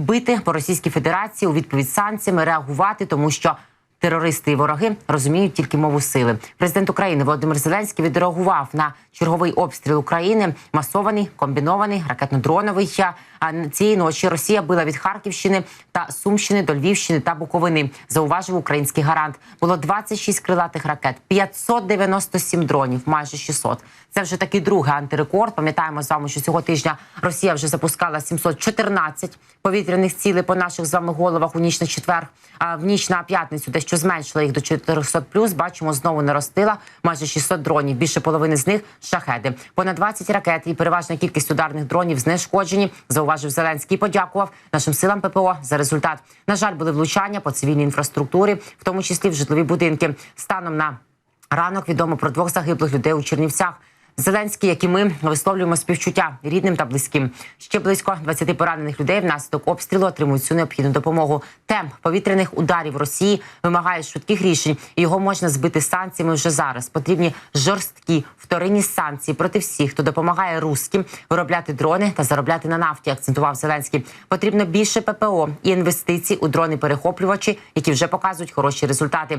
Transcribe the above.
бити по Російській Федерації у відповідь санкціями, реагувати, тому що. Терористи і вороги розуміють тільки мову сили. Президент України Володимир Зеленський відреагував на черговий обстріл України. Масований, комбінований, ракетно-дроновий. А цієї ночі Росія била від Харківщини та Сумщини до Львівщини та Буковини. Зауважив український гарант. Було 26 крилатих ракет, 597 дронів, майже 600. Це вже такий другий антирекорд. Пам'ятаємо з вами, що цього тижня Росія вже запускала 714 повітряних цілей по наших з вами головах у ніч на четвер. А в ніч на п'ятницю дещо зменшила їх до 400 плюс. Бачимо, знову наростила майже 600 дронів. Більше половини з них шахеди. Понад 20 ракет і переважна кількість ударних дронів знешкоджені. Зауважив Зеленський. Подякував нашим силам ППО за результат. На жаль, були влучання по цивільній інфраструктурі, в тому числі в житлові будинки. Станом на ранок відомо про двох загиблих людей у Чернівцях. Зеленський, як і ми, висловлюємо співчуття рідним та близьким. Ще близько 20 поранених людей внаслідок обстрілу отримують цю необхідну допомогу. Темп повітряних ударів Росії вимагає швидких рішень. і Його можна збити санкціями вже зараз. Потрібні жорсткі вторинні санкції проти всіх, хто допомагає русським виробляти дрони та заробляти на нафті. Акцентував Зеленський. Потрібно більше ППО і інвестицій у дрони перехоплювачі, які вже показують хороші результати.